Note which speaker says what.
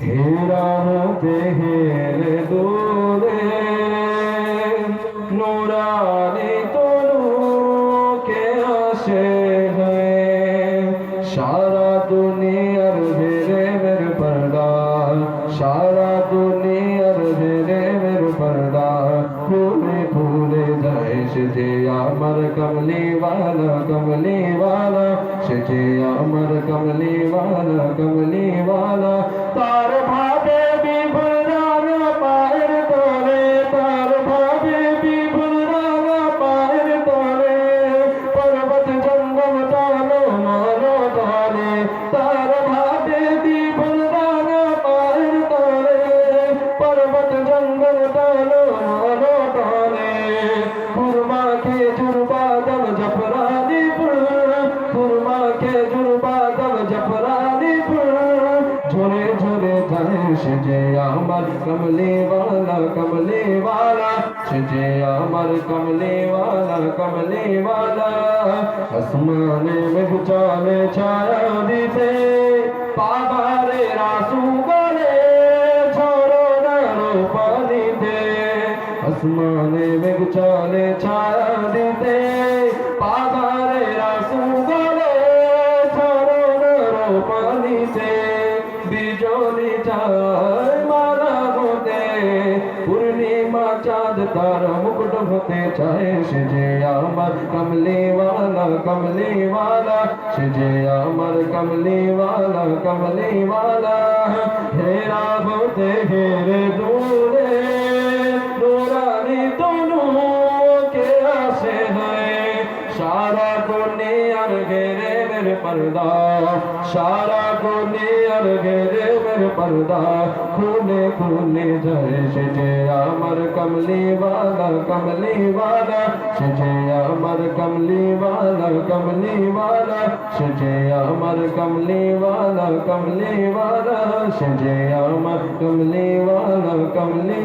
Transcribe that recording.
Speaker 1: হেরা দেহের দূরে নুরানি তনু কে আসে সারা দুনিয়ার সেজে আমার কমলে বালা কমলে বালা সেজে আমার কমলে বালা কমলে বালা তার ভাবে বিভুলার পায়ের তলে, তার ভাবে বিভুলার পায়ের তলে, পর্বত জঙ্গম তালো মানো তলে তার ভাবে তালো झोले झोले जाए सजे अमर कमले वाला कमले वाला सजे अमर कमले वाला कमले वाला आसमान में भुचाले छाया दीते पाबारे रासू गले छोरो ना पानी दे। आसमान में भुचाले छाया दीते पाबारे रासू गले छोरो ना पानी दे। বিজলি চায় মালা হতে পূর্ণিমা চাঁদ তার মুকুট হতে চায় সে যে আমার কমলিওয়ালা কমলিওয়ালা সে যে আমার কমলিওয়ালা কমলিওয়ালা হেরা হতে হেরে দূরে নুরানি তনু কে আসে হয় সারা দুনিয়ার ঘেরে মের পর্দা, সারা দুনিয়ার ঘেরে মের পর্দা খুলে খুলে ঝরে সেজে আমার কমলি বালা কমলি বালা সেজে আমার কমলি বালা কমলি বালা সেজে আমার কমলি বালা কমলি বালা সেজে আমার কমলি বালা, কমলি